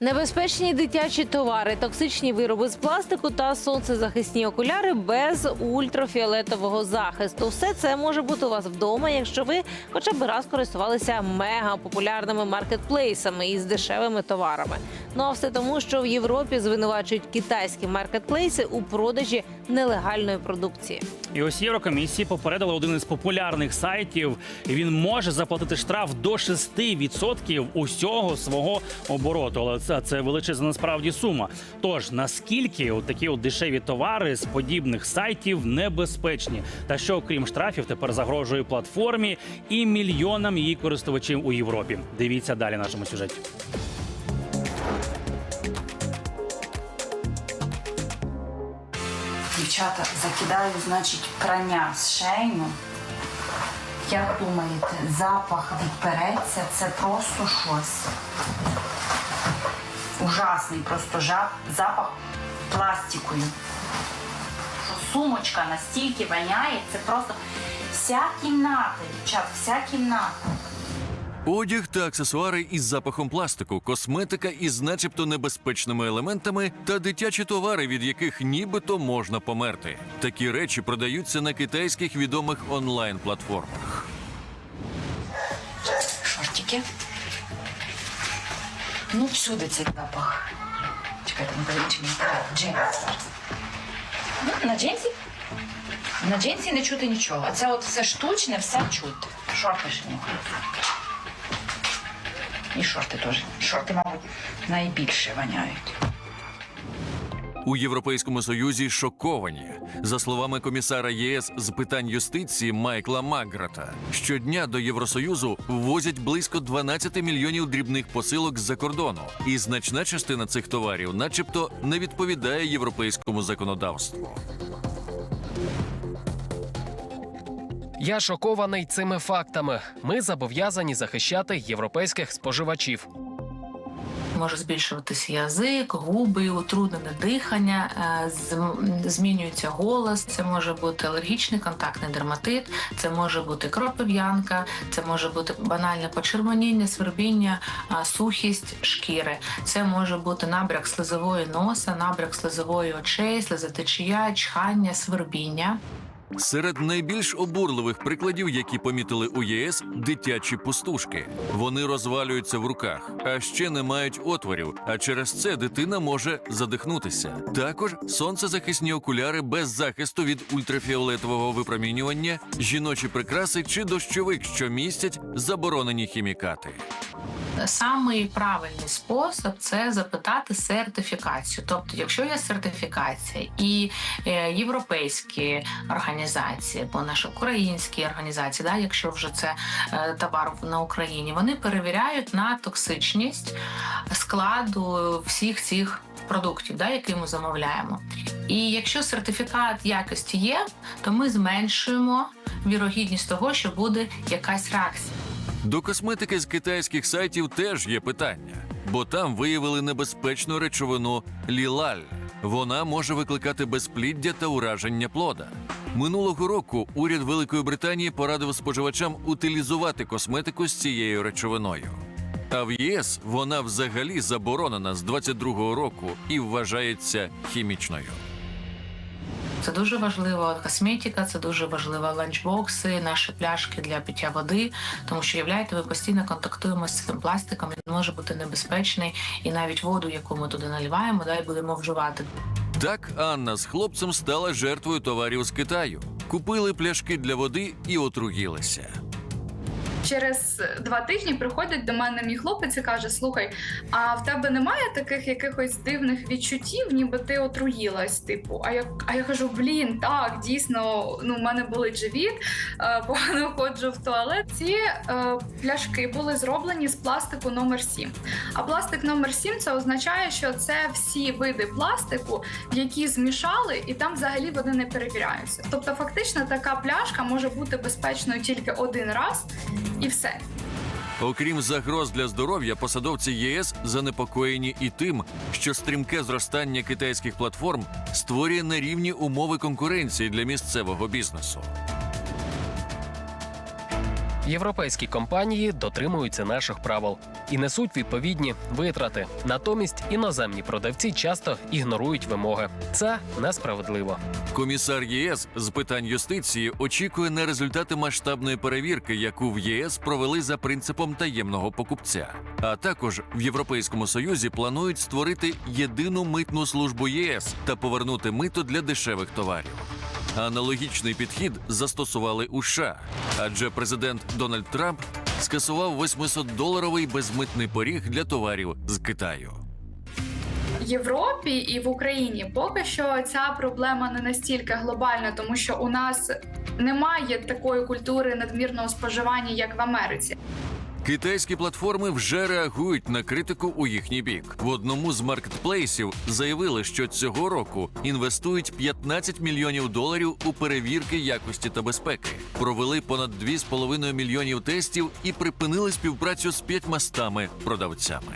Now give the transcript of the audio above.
Небезпечні дитячі товари, токсичні вироби з пластику та сонцезахисні окуляри без ультрафіолетового захисту. Все це може бути у вас вдома, якщо ви хоча б раз користувалися мега популярними маркетплейсами із дешевими товарами. Ну а все тому, що в Європі звинувачують китайські маркетплейси у продажі нелегальної продукції. І ось Єврокомісії попередили один із популярних сайтів. Він може заплатити штраф до 6% усього свого обороту. Але це, це величезна насправді сума. Тож наскільки от такі от дешеві товари з подібних сайтів небезпечні, та що окрім штрафів тепер загрожує платформі і мільйонам її користувачів у Європі? Дивіться далі нашому сюжеті. Дівчата, закидаю, значить, прання з шейну. Як думаєте, запах відпереться, це просто щось. Ужасний просто жа- запах пластикою. Сумочка настільки воняє, це просто вся кімната, дівчат, вся кімната. Одяг та аксесуари із запахом пластику, косметика із начебто небезпечними елементами та дитячі товари, від яких нібито можна померти. Такі речі продаються на китайських відомих онлайн-платформах. Шортики. Ну, всюди цей запах. Чекайте, не мені джинси. Ну, на джинсі? На джинсі не чути нічого. А це от все штучне, все чути. Шорти ще не І шорти теж. Шорти, мабуть, найбільше воняють. У Європейському Союзі шоковані. За словами комісара ЄС з питань юстиції Майкла Макграта, щодня до Євросоюзу ввозять близько 12 мільйонів дрібних посилок з-за кордону, і значна частина цих товарів, начебто, не відповідає європейському законодавству. Я шокований цими фактами. Ми зобов'язані захищати європейських споживачів. Може збільшуватися язик, губи, утруднене дихання, е, змінюється голос. Це може бути алергічний контактний дерматит, це може бути кропив'янка, це може бути банальне почервоніння, свербіння, сухість шкіри. Це може бути набряк слизової носа, набряк слизової очей, слезотечія, чхання, свербіння. Серед найбільш обурливих прикладів, які помітили у ЄС, дитячі пустушки. Вони розвалюються в руках, а ще не мають отворів. А через це дитина може задихнутися. Також сонцезахисні окуляри без захисту від ультрафіолетового випромінювання, жіночі прикраси чи дощовик, що містять заборонені хімікати. Самий правильний спосіб це запитати сертифікацію. Тобто, якщо є сертифікація і е, європейські організації, або наші українські організації, да, якщо вже це е, товар на Україні, вони перевіряють на токсичність складу всіх цих продуктів, да, які ми замовляємо. І якщо сертифікат якості є, то ми зменшуємо вірогідність того, що буде якась реакція. До косметики з китайських сайтів теж є питання, бо там виявили небезпечну речовину лілаль. Вона може викликати безпліддя та ураження плода. Минулого року уряд Великої Британії порадив споживачам утилізувати косметику з цією речовиною. А в ЄС вона взагалі заборонена з 22-го року і вважається хімічною. Це дуже важливо. Косметика, це дуже важливо ланчбокси, наші пляшки для пиття води. Тому що являєте, ви постійно контактуємо з цим пластиком. Він може бути небезпечний, і навіть воду, яку ми туди наливаємо, да, і будемо вживати. Так Анна з хлопцем стала жертвою товарів з Китаю. Купили пляшки для води і отруїлися. Через два тижні приходить до мене мій хлопець і каже: Слухай, а в тебе немає таких якихось дивних відчуттів, ніби ти отруїлась? Типу, а я, а я кажу: блін, так, дійсно, ну, в мене болить живіт, е, погано ходжу в туалет. Ці е, пляшки були зроблені з пластику номер 7. А пластик номер 7 це означає, що це всі види пластику, які змішали, і там взагалі вони не перевіряються. Тобто, фактично, така пляшка може бути безпечною тільки один раз і все. Окрім загроз для здоров'я, посадовці ЄС занепокоєні і тим, що стрімке зростання китайських платформ створює нерівні умови конкуренції для місцевого бізнесу. Європейські компанії дотримуються наших правил і несуть відповідні витрати. Натомість іноземні продавці часто ігнорують вимоги. Це несправедливо. Комісар ЄС з питань юстиції очікує на результати масштабної перевірки, яку в ЄС провели за принципом таємного покупця. А також в Європейському Союзі планують створити єдину митну службу єС та повернути мито для дешевих товарів. Аналогічний підхід застосували у США, адже президент Дональд Трамп скасував 800-доларовий безмитний поріг для товарів з Китаю. Європі і в Україні поки що ця проблема не настільки глобальна, тому що у нас немає такої культури надмірного споживання, як в Америці. Китайські платформи вже реагують на критику у їхній бік. В одному з маркетплейсів заявили, що цього року інвестують 15 мільйонів доларів у перевірки якості та безпеки. Провели понад 2,5 мільйонів тестів і припинили співпрацю з п'ятьма стами продавцями.